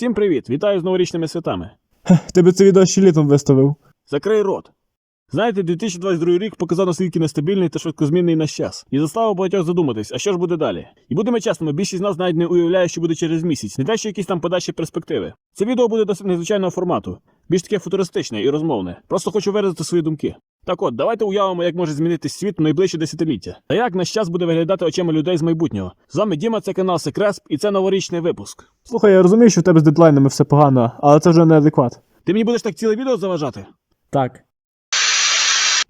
Всім привіт! Вітаю з новорічними святами. Ти би це відео ще літом виставив. Закрий рот. Знаєте, 2022 рік показав наскільки нестабільний та швидкозмінний наш час. І заставив багатьох задуматись, а що ж буде далі? І будемо чесними, більшість з нас навіть не уявляє, що буде через місяць, не те, що якісь там подальші перспективи. Це відео буде досить незвичайного формату, більш таке футуристичне і розмовне. Просто хочу виразити свої думки. Так от, давайте уявимо, як може змінитись світ в найближче десятиліття. Та як наш час буде виглядати очима людей з майбутнього. З вами Діма, це канал Секресп, і це новорічний випуск. Слухай, я розумію, що в тебе з дедлайнами все погано, але це вже неадекват. Ти мені будеш так ціле відео заважати? Так.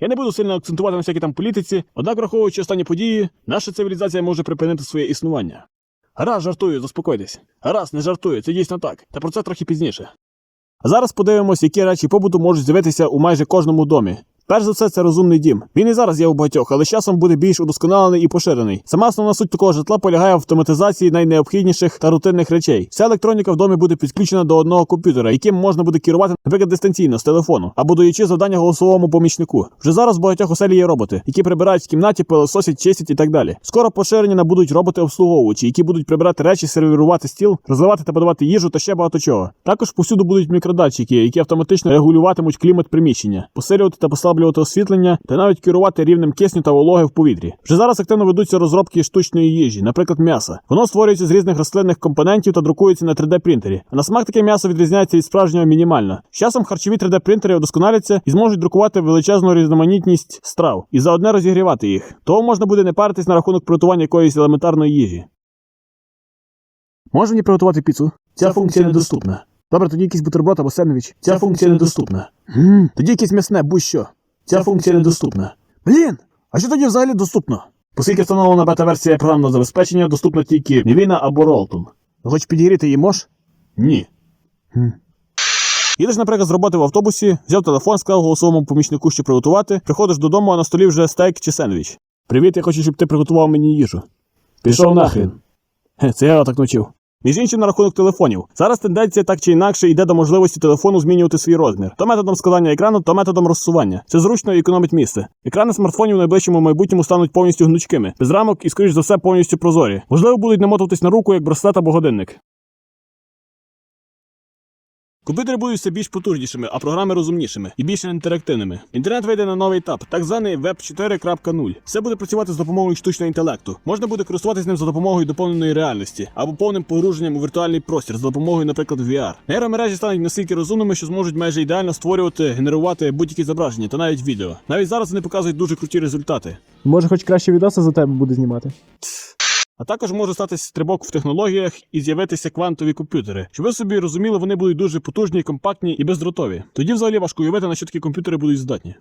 Я не буду сильно акцентувати на всякій там політиці, однак, враховуючи останні події, наша цивілізація може припинити своє існування. Гаразд, жартую, заспокойтесь. Гаразд, не жартую, це дійсно так, та про це трохи пізніше. А зараз подивимось, які речі побуту можуть з'явитися у майже кожному домі. Перш за все, це розумний дім. Він і зараз є у багатьох, але з часом буде більш удосконалений і поширений. Сама основна суть такого житла полягає в автоматизації найнеобхідніших та рутинних речей. Вся електроніка в домі буде підключена до одного комп'ютера, яким можна буде керувати, наприклад, дистанційно з телефону, або даючи завдання голосовому помічнику. Вже зараз в багатьох оселі є роботи, які прибирають в кімнаті, пилососять, чистять і так далі. Скоро поширені набудуть роботи-обслуговувачі, які будуть прибирати речі, сервірувати стіл, розливати та подавати їжу та ще багато чого. Також повсюду будуть мікродатчики, які автоматично регулюватимуть клімат приміщення, посилювати та послаблювати освітлення та навіть керувати рівнем кисню та вологи в повітрі. Вже зараз активно ведуться розробки штучної їжі, наприклад, м'яса. Воно створюється з різних рослинних компонентів та друкується на 3D принтері. А на смак таке м'ясо відрізняється від справжнього мінімально. З часом харчові 3D принтери удосконаляться і зможуть друкувати величезну різноманітність страв і заодне розігрівати їх. Тому можна буде не паритись на рахунок приготування якоїсь елементарної їжі. Можна мені приготувати піцу? Ця функція недоступна. Добре, тоді якийсь бутерброд або сендвіч. Ця функція недоступна. Тоді якесь м'ясне, будь-що. Ця функція недоступна. Блін! А що тоді взагалі доступно? Оскільки встановлена бета-версія програмного забезпечення, доступна тільки Мівіна або Ролтон. Хоч підігріти її можеш? Ні. Їдеш, наприклад, з роботи в автобусі, взяв телефон, сказав голосовому помічнику, що приготувати, приходиш додому, а на столі вже стейк чи сендвіч. Привіт, я хочу, щоб ти приготував мені їжу. Пішов нахрен. Це я так навчив. Між іншим на рахунок телефонів. Зараз тенденція так чи інакше йде до можливості телефону змінювати свій розмір. То методом складання екрану, то методом розсування. Це зручно і економить місце. Екрани смартфонів в найближчому майбутньому стануть повністю гнучкими, без рамок і, скоріш за все, повністю прозорі. Можливо, будуть намотуватись на руку як браслет або годинник. Комп'ютери будуть все більш потужнішими, а програми розумнішими і більш інтерактивними. Інтернет вийде на новий етап, так званий Web 4.0. Все буде працювати з допомогою штучного інтелекту. Можна буде користуватися ним за допомогою доповненої реальності або повним погруженням у віртуальний простір за допомогою, наприклад, VR. Нейромережі стануть настільки розумними, що зможуть майже ідеально створювати, генерувати будь-які зображення та навіть відео. Навіть зараз вони показують дуже круті результати. Може, хоч краще відоси за тебе буде знімати. А також може статися стрибок в технологіях і з'явитися квантові комп'ютери. Щоб ви собі розуміли, вони будуть дуже потужні, компактні і бездротові. Тоді взагалі важко уявити, на що такі комп'ютери будуть здатні.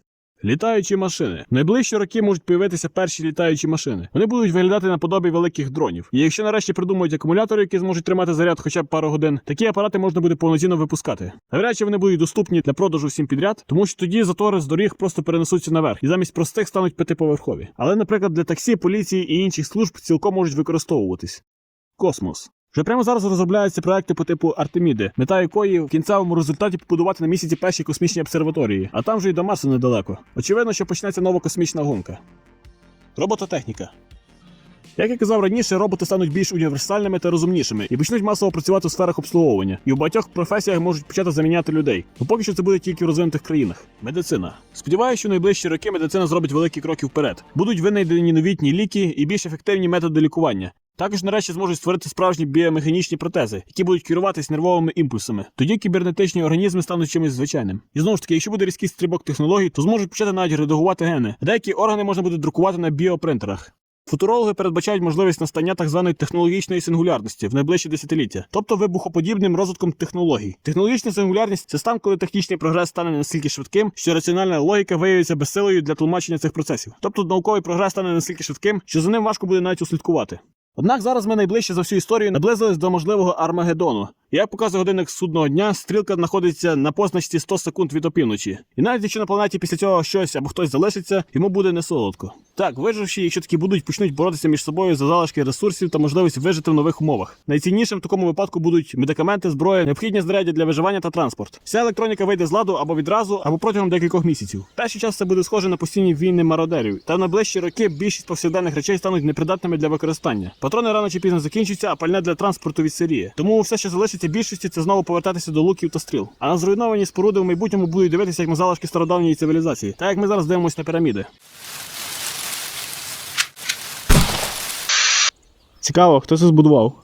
Літаючі машини. Найближчі роки можуть появитися перші літаючі машини. Вони будуть виглядати наподобі великих дронів. І якщо нарешті придумають акумулятори, які зможуть тримати заряд хоча б пару годин, такі апарати можна буде повноцінно випускати. Навряд чи вони будуть доступні для продажу всім підряд, тому що тоді затори з доріг просто перенесуться наверх і замість простих стануть п'ятиповерхові. Але, наприклад, для таксі, поліції і інших служб цілком можуть використовуватись. Космос. Вже прямо зараз розробляються проекти по типу Артеміди, мета якої в кінцевому результаті побудувати на місяці перші космічні обсерваторії, а там вже й до Марсу недалеко. Очевидно, що почнеться нова космічна гонка. Робототехніка. Як я казав раніше, роботи стануть більш універсальними та розумнішими і почнуть масово працювати у сферах обслуговування. І у багатьох професіях можуть почати заміняти людей. Ну поки що це буде тільки в розвинутих країнах. Медицина. Сподіваюся, що в найближчі роки медицина зробить великі кроки вперед. Будуть винайдені новітні ліки і більш ефективні методи лікування. Також нарешті зможуть створити справжні біомеханічні протези, які будуть керуватись нервовими імпульсами. Тоді кібернетичні організми стануть чимось звичайним. І знову ж таки, якщо буде різкий стрибок технологій, то зможуть почати навіть редагувати гени. Деякі органи можна буде друкувати на біопринтерах. Футурологи передбачають можливість настання так званої технологічної сингулярності в найближчі десятиліття, тобто вибухоподібним розвитком технологій. Технологічна сингулярність це стан, коли технічний прогрес стане настільки швидким, що раціональна логіка виявиться безсилою для тлумачення цих процесів. Тобто науковий прогрес стане настільки швидким, що за ним важко буде навіть услідкувати. Однак зараз ми найближче за всю історію наблизились до можливого Армагеддону. Як показує годинник судного дня, стрілка знаходиться на позначці 100 секунд від опівночі. І навіть якщо на планеті після цього щось або хтось залишиться, йому буде не солодко. Так, виживші, якщо такі будуть, почнуть боротися між собою за залишки ресурсів та можливість вижити в нових умовах. Найціннішим в такому випадку будуть медикаменти, зброя, необхідні знаряддя для виживання та транспорт. Вся електроніка вийде з ладу або відразу, або протягом декількох місяців. Перший час це буде схоже на постійні війни мародерів. Та в найближчі роки більшість повсякденних речей стануть непридатними для використання. Патрони рано чи пізно закінчаться, а пальне для транспорту відсиріє. Тому все, що залишиться більшості, це знову повертатися до луків та стріл. А на зруйновані споруди в майбутньому будуть дивитися як на залишки стародавньої цивілізації, так як ми зараз дивимося на піраміди. Цікаво, хто це збудував?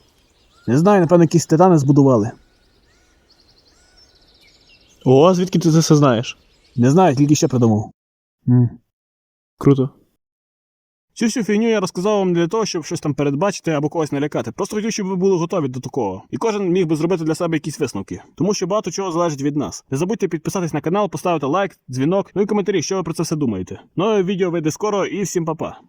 Не знаю, напевно, якісь титани збудували. О, звідки ти це все знаєш? Не знаю, тільки ще придумав. м Круто. Цю всю фігню я розказав вам не для того, щоб щось там передбачити або когось налякати. Просто хотів, щоб ви були готові до такого. І кожен міг би зробити для себе якісь висновки. Тому що багато чого залежить від нас. Не забудьте підписатись на канал, поставити лайк, дзвінок, ну і коментарі, що ви про це все думаєте. Нове відео вийде скоро і всім па-па.